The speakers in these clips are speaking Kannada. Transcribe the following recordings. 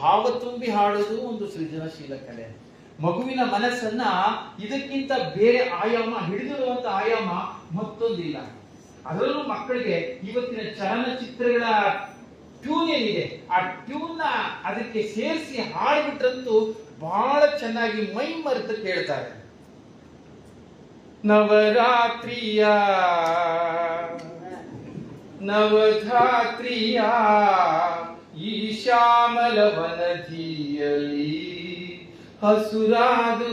ಭಾವ ತುಂಬಿ ಹಾಡೋದು ಒಂದು ಸೃಜನಶೀಲ ಕಲೆ. ಮಗುವಿನ ಮನಸ್ಸನ್ನ ಇದಕ್ಕಿಂತ ಬೇರೆ ಆಯಾಮ, ಹಿಡಿದಿರುವಂತ ಆಯಾಮ ಮತ್ತೊಂದಿಲ್ಲ. ಅದರಲ್ಲೂ ಮಕ್ಕಳಿಗೆ ಇವತ್ತಿನ ಚಲನಚಿತ್ರಗಳ ಟ್ಯೂನ್ ಏನಿದೆ? ಆ ಟ್ಯೂನ್ನ ಅದಕ್ಕೆ ಸೇರಿಸಿ ಹಾಡ್ಬಿಟ್ರಂತೂ ಬಹಳ ಚೆನ್ನಾಗಿ ಮೈ ಮರೆತು ಕೇಳ್ತಾರೆ. ನವರಾತ್ರಿಯ ನವಧಾತ್ರಿಯ ಈ ಹಸುರಾದು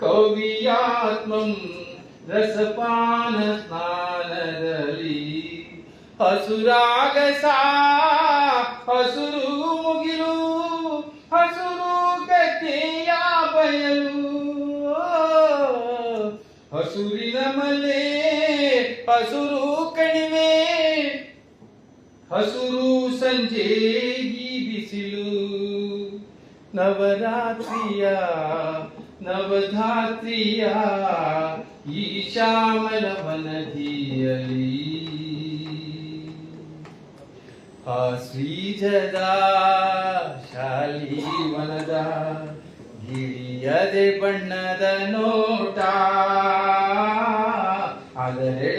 ಕವಿಯಾತ್ಮಂ ರಸಪಾನ ಸ್ನಾನದಲ್ಲಿ. ಹಸುರಾಗಸ ಹಸುರು ಮುಗಿಲು, ಹಸುರು ಕಥೆಯ ಬಯಲು. ಹಸುರಿನ ಮಲೆ, ಹಸುರು ಕಣಿವೆ ಹಸುರು ಸಂಜೆ ಈ ಬಿಸಿಲು ನವರಾತ್ರಿಯ, ನವಧಾತ್ರಿಯ ಈ ಶ್ಯಾಮಲ ವನದಿಯಲಿ ಆ ಶ್ರೀಜದ ಶಾಲಿವನದ ಗಿರಿಯದೆ ಬಣ್ಣದ ನೋಟ. ಅದರೆಡೆಯಲಿ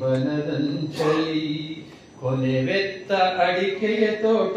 ಬನದಂಚಲಿ ಕೊನೆವೆತ್ತ ಅಡಿಕೆಯ ತೋಟ